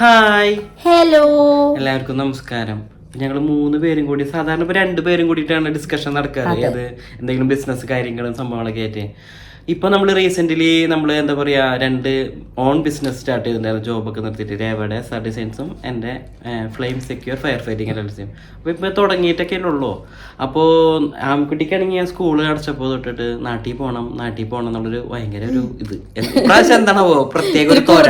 Hi. Hello എല്ലാവർക്കും നമസ്കാരം. ഞങ്ങൾ മൂന്ന് പേരും കൂടി സാധാരണ ഇപ്പൊ രണ്ട് പേരും കൂടിയിട്ടാണ് ഡിസ്കഷൻ നടക്കാറ്. അത്. എന്തെങ്കിലും ബിസിനസ് കാര്യങ്ങളും സംഭവങ്ങളൊക്കെ ആയിട്ട്. ഇപ്പൊ നമ്മൾ റീസെന്റ് നമ്മൾ എന്താ പറയാ രണ്ട് ഓൺ ബിസിനസ് സ്റ്റാർട്ട് ചെയ്തിട്ടുണ്ടായിരുന്നു. ജോബൊക്കെ നിർത്തിയിട്ട്. രേവയുടെ എസ് ആർ ഡിസൈൻസും എന്റെ ഫ്ലെയിം സെക്യൂർ ഫയർ ഫൈറ്റിംഗ് എൽസിയും അപ്പോൾ ഇപ്പൊ തുടങ്ങിയിട്ടൊക്കെ ഉള്ളൂ. അപ്പോ ആൺകുട്ടിക്കാണെങ്കിൽ ഞാൻ സ്കൂൾ അടച്ചപ്പോൾ തൊട്ടിട്ട് നാട്ടിൽ പോകണം നാട്ടിൽ പോകണം എന്നുള്ളൊരു ഭയങ്കര ഒരു ഇത്. പ്രാവശ്യം എന്താണാവോ? പ്രത്യേക ഒരു തോര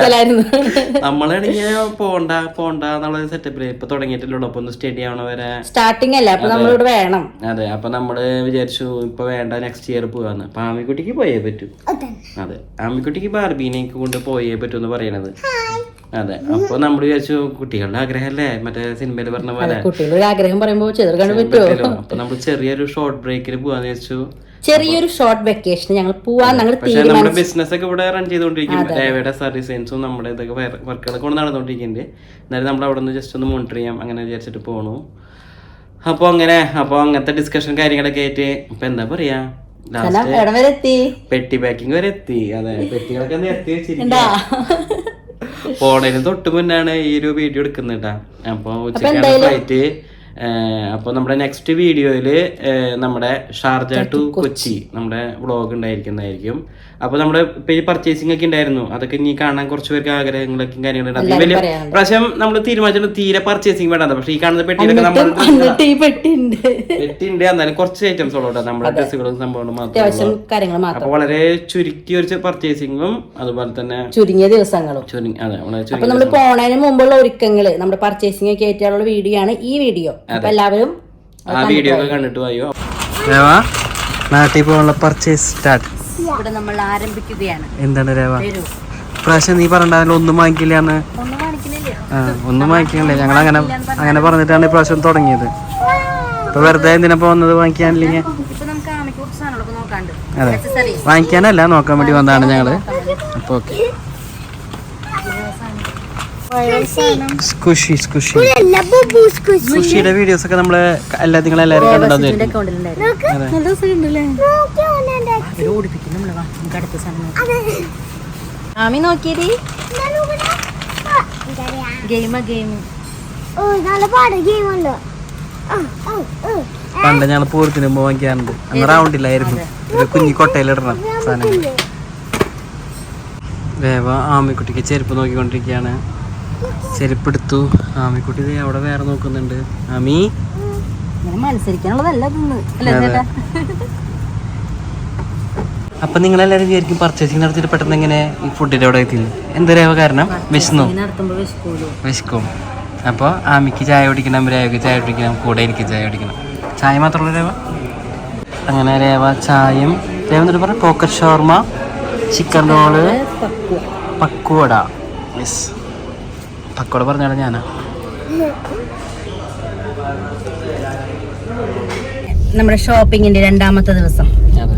നമ്മളാണെങ്കിൽ പോണ്ട പോണ്ട എന്നുള്ള സെറ്റപ്പിൽ ഇപ്പൊ തുടങ്ങിയിട്ടില്ലല്ലോ അപ്പൊ ഒന്ന് സ്റ്റഡി ആവണ വരെ. സ്റ്റാർട്ടിങ് അല്ല? അപ്പൊ നമ്മളിവിടെ വേണം. അതെ. അപ്പൊ നമ്മൾ വിചാരിച്ചു ഇപ്പൊ വേണ്ട നെക്സ്റ്റ് ഇയർ പോവാന്ന്. അപ്പൊ ആമിക്കുട്ടിക്ക് പോയേ പറ്റൂ. അതെ. ആമിക്കുട്ടിക്ക് ബാർബീനേക്ക് കൊണ്ട് പോയേ പറ്റൂ എന്ന് പറയണത് അതെ. അപ്പൊ നമ്മൾ വിചാരിച്ചു കുട്ടികളുടെ ആഗ്രഹമല്ലേ? മറ്റേ സിനിമയിൽ പറഞ്ഞ പോലെ. കുട്ടികളുടെ ആഗ്രഹം പറയുമ്പോൾ. അപ്പൊ നമ്മൾ ചെറിയൊരു ഷോർട്ട് ബ്രേക്കിന് പോവാന്ന് വിചാരിച്ചു. ചെറിയൊരു ഷോർട്ട് വെക്കേഷൻ ഞങ്ങൾ പോവാൻ ഞങ്ങൾ നമ്മുടെ ബിസിനസ് ഒക്കെ ഇവിടെ റൺ ചെയ്തുകൊണ്ടിരിക്കും ഡേവയുടെ സർവീസൻസും നമ്മുടെ ഇതൊക്കെ വർക്കുകളൊക്കെ കൊണ്ട് നടന്നുകൊണ്ടിരിക്കുന്നുണ്ട് എന്നാലും നമ്മൾ അവിടെ നിന്ന് ജസ്റ്റ് ഒന്ന് മോണിറ്റർ ചെയ്യാം. അങ്ങനെ വിചാരിച്ചിട്ട് പോണു. അപ്പോൾ അങ്ങനെ അപ്പോൾ അങ്ങനത്തെ ഡിസ്കഷൻ കാര്യങ്ങളൊക്കെ ആയിട്ട് ഇപ്പൊ എന്താ പറയാ? പെട്ടി പാക്കിംഗ് വരെ എത്തി. അതെ പെട്ടികളൊക്കെ നിർത്തി വെച്ചിരിക്കുക ഫോണിന് തൊട്ട് മുന്നാണ് ഈ ഒരു വീഡിയോ എടുക്കുന്നുട്ടാ അപ്പൊ ഉച്ചക്കാണ് ഫ്ലൈറ്റ് അപ്പൊ നമ്മുടെ നെക്സ്റ്റ് വീഡിയോയിൽ നമ്മുടെ ഷാർജ ടു കൊച്ചി നമ്മുടെ വ്ളോഗ് ഉണ്ടായിരിക്കുന്നതായിരിക്കും. അപ്പൊ നമ്മുടെ പേര് പർച്ചേസിംഗ് ഒക്കെ ഉണ്ടായിരുന്നു. അതൊക്കെ ഇനി കാണാൻ കുറച്ച് പേർക്ക് ആഗ്രഹങ്ങളൊക്കെ കാര്യങ്ങളുണ്ട് വലിയ പ്രാവശ്യം നമ്മൾ തീരുമാനിച്ചിട്ട് തീരെ പർച്ചേസിംഗ് വേണ്ട. പക്ഷേ ഈ കാണുന്ന പെട്ടിയിലൊക്കെ നമ്മൾ എന്നിട്ട് ഈ പെട്ടിണ്ട് പെട്ടി ഉണ്ട് എന്നാലും കുറച്ച് ഐറ്റംസ് ഉള്ളൂ നമ്മുടെ ഡ്രസ്സുകളും സംഭവങ്ങളും മാത്രം. അപ്പൊ വളരെ ചുരുക്കിയ ഒരു പർച്ചേസിംഗും അതുപോലെ തന്നെ ചുരുങ്ങിയ ദിവസങ്ങളും. അപ്പൊ നമ്മൾ പോണതിന് മുമ്പുള്ള ഒരുക്കങ്ങൾ നമ്മുടെ പർച്ചേസിംഗ് ഒക്കെ ആയിട്ടുള്ള വീഡിയോ ആണ് ഈ വീഡിയോ. അപ്പൊ എല്ലാവരും ആ വീഡിയോ ഒക്കെ കണ്ടിട്ട് പോയോ? നാട്ടിൽ പോകാനുള്ള പർച്ചേസ് സ്റ്റാർട്ട് ഇവിടെ നമ്മൾ ആരംഭിക്കുകയാണ്. എന്താണ് രേവ? പ്രാവശ്യം നീ പറഞ്ഞാലും ഒന്നും വാങ്ങിക്കില്ലാന്ന്? ഒന്നും വാങ്ങിക്കണില്ലേ ഞങ്ങൾ അങ്ങനെ അങ്ങനെ പറഞ്ഞിട്ടാണ് ഇപ്രാവശ്യം തുടങ്ങിയത്. ഇപ്പൊ വെറുതെ എന്തിനാ വന്നത് വാങ്ങിക്കാനില്ലേ ഇപ്പൊ നമുക്ക് ആമയ്ക്ക് നോക്കാണ്ട് അതെ. വാങ്ങിക്കാനല്ല നോക്കാൻ വേണ്ടി വന്നതാണ് ഞങ്ങൾ. അപ്പൊ ഓക്കെ. സ്കുഷി സ്കുഷി സ്കുഷിയുടെ വീഡിയോസ് ഒക്കെ നമ്മൾ എല്ലാ നിങ്ങൾ എല്ലാവരും കണ്ടിട്ടുണ്ടായിരുന്നു ഒരു ഓടിപ്പിക്കും. നമ്മൾ വാ നമുക്ക് അടുത്ത സാധനം. ആമി നോക്കിയത്? ഗെയിമാ ഗെയിം. പണ്ട് ഞാൻ പൂരത്തിന് മുമ്പ് വാങ്ങിക്കാറുണ്ട്. അന്ന് റൗണ്ടില്ലായിരുന്നു ഒരു കുഞ്ഞി കൊട്ടയിലിടണം സാധനം വേവ ആമിക്കുട്ടിക്ക് ചെരുപ്പ് നോക്കിക്കൊണ്ടിരിക്കുകയാണ്. ചെരുപ്പ് എടുത്തു ആമിക്കുട്ടി ദേ അവിടെ വേറെ നോക്കുന്നുണ്ട്. ആമി? മത്സരിക്കാനുള്ളതല്ല അല്ലേ അപ്പൊ നിങ്ങൾ എല്ലാരും വിചാരിക്കും പർച്ചേസിങ് നടത്തിയിട്ട് പെട്ടെന്ന് എങ്ങനെ ഈ ഫുഡിന്റെ അവിടെ എത്തി എന്തൊരാവ രേവ കാരണം വിശന്നു വിശക്കൂലോ വിശക്കും അപ്പോൾ ആമിക്ക് ചായ കുടിക്കണം രേവയ്ക്ക് ചായ കുടിക്കണം കൂടെ എനിക്ക് ചായ കുടിക്കണം. ചായ മാത്രമുള്ള രേവ? അങ്ങനെ രേവ ചായയും രേവ എന്നിട്ട് പറഞ്ഞു പോക്കറ്റ് ഷോർമ ചിക്കൻ റോൾ പക്കുവട യെസ് പക്കുവട പറഞ്ഞാണ് ഞാനാ. നമ്മുടെ ഷോപ്പിങ്ങിന്റെ രണ്ടാമത്തെ ദിവസം.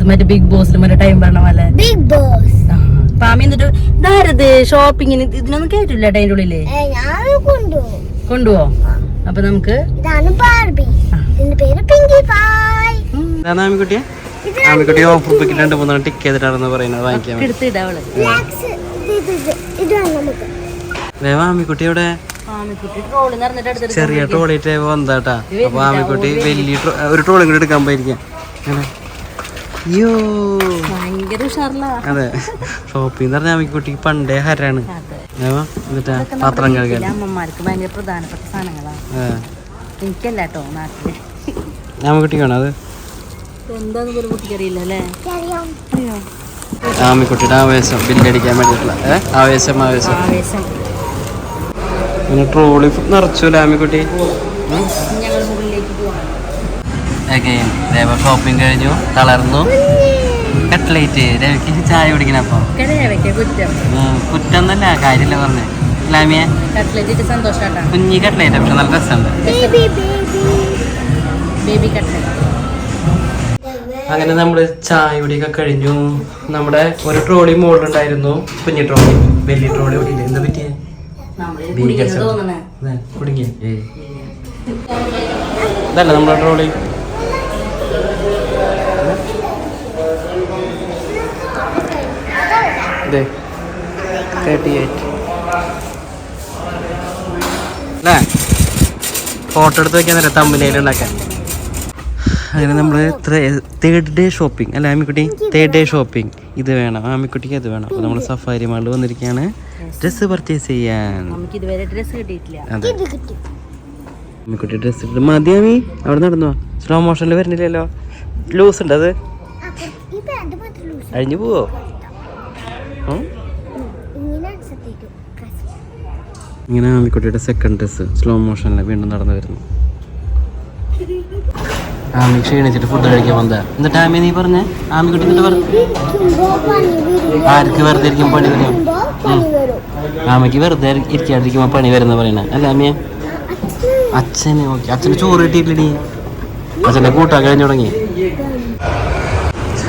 മറ്റേ ബിഗ് ബോസിൽ മറ്റേ ടൈം പറഞ്ഞ പോലെ. Big boss. പാമി എന്നിട്ട് ഇതാരത്? ഷോപ്പിങ്ങിന് ഇതിനൊന്നും കേട്ടില്ല കേട്ടോ അതിന്റെ ഉള്ളിൽ. കൊണ്ടുപോ അപ്പൊ നമുക്ക് ആമിക്കുട്ടി. ഓഫർ ബുക്കിൽ രണ്ട് ടിക്ക് ചെയ്തിട്ടാണെന്ന് പറയുന്നത് വാങ്ങിക്കാൻ ആമിക്കുട്ടി ട്രോളി ചെറിയ ട്രോളിട്ട് വന്നാട്ടാ അപ്പൊ ആമിക്കുട്ടി വലിയ ഒരു ട്രോളും കൂടി എടുക്കാൻ പോയിരിക്കാം അങ്ങനെ അയ്യോ ഭയങ്കര ഉഷാറില്ല അതെ. ഷോപ്പിംഗ് എന്ന് പറഞ്ഞാൽ കുട്ടി പണ്ടേ ഹരാണ്? എന്നിട്ടാ പാത്രം കഴുകാൻ അമ്മമാർക്ക് ഭയങ്കര പ്രധാനപ്പെട്ട സാധനങ്ങളാണ് എനിക്കല്ല കേട്ടോ നാട്ടിൽ. ആമിക്കുട്ടിക്കാണോ അത്? എന്താന്ന് പോലും കുട്ടിക്കറിയില്ല അല്ലേ? അറിയാം? അയ്യോ ആമിക്കുട്ടിയുടെ ആവേശം ബില്ലടിക്കാൻ വേണ്ടിയിട്ടുള്ള ഏ? ആവേശം ആവേശം. ആവേശം. പിന്നെ ട്രോളി നിറച്ചു ആമിക്കുട്ടി ഞങ്ങൾ മുകളിലേക്ക് പോവാം അഗൈൻ രേവ ഷോപ്പിംഗ് കഴിഞ്ഞു. തളർന്നു. കട്ട്ലേറ്റ്. രവിക്ക് ചായ കുടിക്കണം അപ്പൊ. കുറ്റം. തന്നെ. കാര്യമില്ല പറഞ്ഞേ. ഇസ്ലാമിയ കുഞ്ഞി കട്ട്ലേറ്റ് പക്ഷെ നല്ല രസമുണ്ട്. അങ്ങനെ നമ്മൾ ചായ കുടിയൊക്കെ കഴിഞ്ഞു. നമ്മുടെ ഒരു ട്രോളി മോളിലുണ്ടായിരുന്നു കുഞ്ഞി ട്രോളി. വലിയ ട്രോളി ഓടിയില്ലേ എന്താ പറ്റിയ? കുടുങ്ങിയ ഇതല്ല നമ്മുടെ ട്രോളി. തേർട്ടി എയ്റ്റ് അല്ലേ ഫോട്ടോ എടുത്ത് വെക്കാൻ നേരം തമ്മിലുണ്ടാക്കാൻ അങ്ങനെ നമ്മൾ തേർഡ് ഡേ ഷോപ്പിംഗ് അല്ലേ ആമിക്കുട്ടി? തേർഡ് ഡേ ഷോപ്പിംഗ് ഇത് വേണം. ആമിക്കുട്ടിക്ക് അത് വേണം. അപ്പോൾ നമ്മൾ സഫാരി മാളിൽ വന്നിരിക്കുകയാണ് ഡ്രസ്സ് പർച്ചേസ് ചെയ്യാൻ. അതെ. ആമിക്കുട്ടി ഡ്രസ്സ് ഇട്ട് മതി ആമി. അവിടെ നടന്നു. സ്ലോ മോഷനിൽ വരുന്നില്ലല്ലോ ലൂസ് ഉണ്ട് അത് ഈ പാന്റ് മാത്രം ലൂസ് അഴിഞ്ഞു പോവോ? ഇങ്ങനെ ആമിക്കുട്ടിയുടെ സെക്കൻഡ് ഡ്രസ്സ് സ്ലോ മോഷനിൽ വീണ്ടും നടന്നു വരുന്നു. ആമി ക്ഷീണിച്ചിട്ട് ഫുഡ് കഴിക്കാൻ വന്നതാ. എന്നിട്ട് ആമി നീ പറഞ്ഞേ? ആമിക്കുട്ടി എന്നിട്ട് പറഞ്ഞു ആർക്ക് വെറുതെ ഇരിക്കും പണി വരും? ആമയ്ക്ക് വെറുതെ ഇരിക്കാണ്ടിരിക്കുമ്പോ പണി വരുന്ന പറയണേ. അല്ല ആമിയ? അച്ഛന് ഓക്കെ. അച്ഛന് ചോറ് കിട്ടിയില്ലടി അച്ഛനെ കൂട്ടാൻ കഴിഞ്ഞു തുടങ്ങി.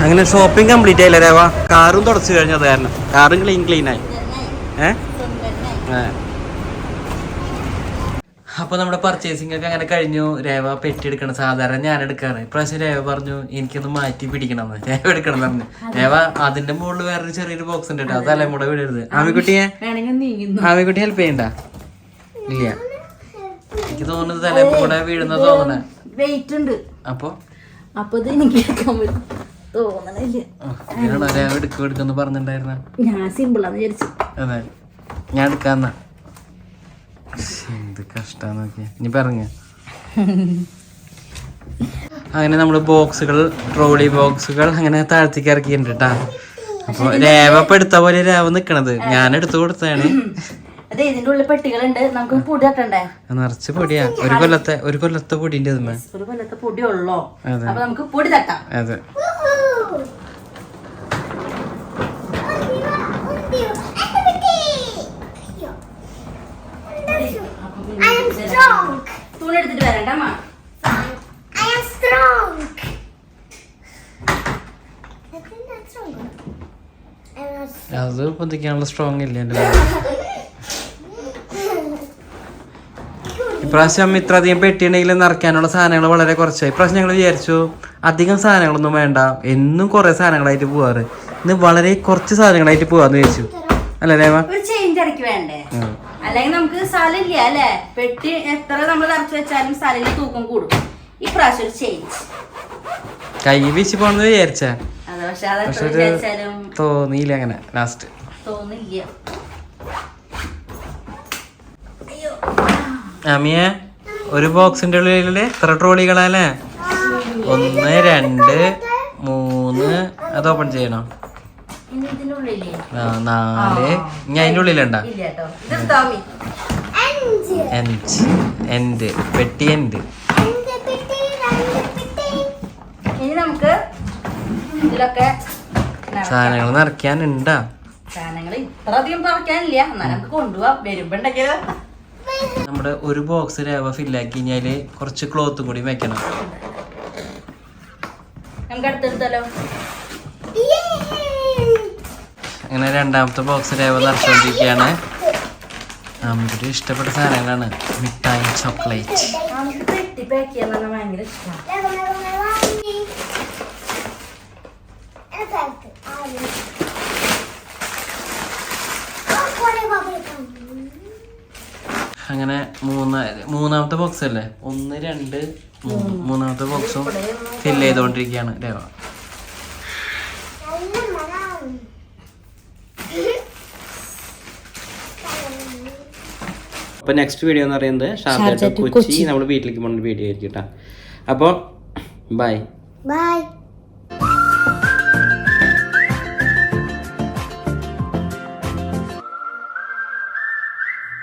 അങ്ങനെ ഷോപ്പിംഗ് കംപ്ലീറ്റ് ആയില്ല രേവ? കാറും തുടച്ചു കഴിഞ്ഞു അത് കാരണം. കാറും ക്ലീൻ ക്ലീൻ ആയി. ഏ. അപ്പൊ നമ്മുടെ പർച്ചേസിംഗ് ഒക്കെ അങ്ങനെ കഴിഞ്ഞു. രേവ പെട്ടി എടുക്കണം സാധാരണ ഞാൻ എടുക്കാറ്. ഇപ്രാവശ്യം രേവ പറഞ്ഞു എനിക്കൊന്ന് മാറ്റി പിടിക്കണം എന്ന്. രേവ എടുക്കണം പറഞ്ഞു. രേവ അതിന്റെ മുകളിൽ വേറൊരു ചെറിയൊരു ബോക്സ് ഉണ്ട് കേട്ടോ. അതല്ലേ കൂടെ വിടരുത്. ആമിക്കുട്ടിയെ? ആമിക്കുട്ടി ഹെൽപ്പ് ചെയ്യണ്ട? ഇല്ല. എനിക്ക് തോന്നുന്നത് തലേ കൂടെ വീഴുന്ന തോന്നണേ. വെയിറ്റ് ഉണ്ട്. അപ്പൊ? അപ്പൊ എനിക്ക് തോന്നണില്ല. ഞാൻ സിമ്പിളാന്ന് വിചാരിച്ചു. അതെ. ഞാൻ എടുക്കാന്ന. എന്ത് കഷ്ടാന്ന് നോക്കിയ ഇനി പറഞ്ഞ അങ്ങനെ നമ്മൾ ബോക്സുകൾ ട്രോളി ബോക്സുകൾ അങ്ങനെ താഴ്ത്തിക്ക് ഇറക്കിയിട്ടുണ്ട് കേട്ടാ അപ്പൊ രേവ ഇപ്പൊ എടുത്ത പോലെ രേവ നിക്കണത്. ഞാൻ എടുത്തു കൊടുത്താണ് അതെ ഇതിന്റെ ഉള്ളിൽ പെട്ടികളുണ്ട്. നമുക്ക് പൊടി തട്ടണ്ടേ നിറച്ച് പൊടിയാ. ഒരു കൊല്ലത്തെ ഒരു കൊല്ലത്തെ പൊടിന്റെ ഒരു കൊല്ലത്തെ പൊടി ഉള്ളോ. അപ്പൊ നമുക്ക് പൊടി തട്ടാം. അതെ. പൊന്തിക്കാനുള്ള സ്ട്രോങ് ഇല്ല എന്റെ ഇപ്രാവശ്യം ഇത്ര അധികം പെട്ടിയുണ്ടെങ്കിൽ നിറയ്ക്കാനുള്ള സാധനങ്ങൾ വളരെ കുറച്ചായി. ഇപ്രാവശ്യം ഞങ്ങൾ വിചാരിച്ചു അധികം സാധനങ്ങളൊന്നും വേണ്ട. എന്നും കുറെ സാധനങ്ങളായിട്ട് പോവാറ്. ഇന്ന് വളരെ കുറച്ച് സാധനങ്ങളായിട്ട് പോവാന്ന് വിചാരിച്ചു. അല്ലേ രേമ. അല്ലെങ്കിൽ നമുക്ക് സ്ഥലമില്ല അല്ലേ? പെട്ടി എത്ര നമ്മൾ നിറച്ച് വെച്ചാലും സ്ഥലം തൂക്കം കൂടും. ഇപ്രാവശ്യം ഒരു ചേഞ്ച് കൈ വീശി പോണെന്ന് വിചാരിച്ച. തോന്നിയില്ല അങ്ങനെ ലാസ്റ്റ് തോന്നില്ല. അമിയെ ഒരു ബോക്സിന്റെ ഉള്ളിൽ എത്ര ട്രോളികളല്ലേ? ഒന്ന് രണ്ട് മൂന്ന്. അത് ഓപ്പൺ ചെയ്യണം? നാല്. ഇനി അതിന്റെ ഉള്ളിലുണ്ടാ? എൻഡ് പെട്ടി എൻഡ്. ഇനി നമുക്ക് ഇതിലൊക്കെ. സാധനങ്ങൾ നിറയ്ക്കാനുണ്ടാ? സാധനങ്ങൾ ഇത്ര അധികം നിറയ്ക്കാനില്ല എന്നാലും നമുക്ക് കൊണ്ടുപോവാം. വരുമ്പോ ഉണ്ടെങ്കിലോ നമ്മുടെ ഒരു ബോക്സ് രേവ ഫില്ലാക്കി കഴിഞ്ഞാൽ കുറച്ച് ക്ലോത്തും കൂടി വെക്കണം. നമുക്ക് അടുത്തെടുത്താലോ! അങ്ങനെ രണ്ടാമത്തെ ബോക്സ് രേവ നിറച്ചുകൊണ്ടിരിക്കുകയാണ് നമ്മുടെ ഇഷ്ടപ്പെട്ട സാധനങ്ങളാണ് മിഠായി ചോക്ലേറ്റ് ഭയങ്കര ഇഷ്ടമാണ് അങ്ങനെ മൂന്ന് മൂന്നാമത്തെ ബോക്സ് അല്ലേ? ഒന്ന് രണ്ട് മൂന്ന്. മൂന്നാമത്തെ ബോക്സും ഫിൽ ചെയ്തുകൊണ്ടിരിക്കുകയാണ് രേവ. അപ്പോൾ നെക്സ്റ്റ് വീഡിയോ എന്ന് പറയുന്നത് ഷാർജ കൊച്ചി. നമ്മൾ വീട്ടിലേക്ക് പോകുന്ന വീഡിയോ ആയിരിക്കും കേട്ടോ അപ്പോൾ ബൈ Bye.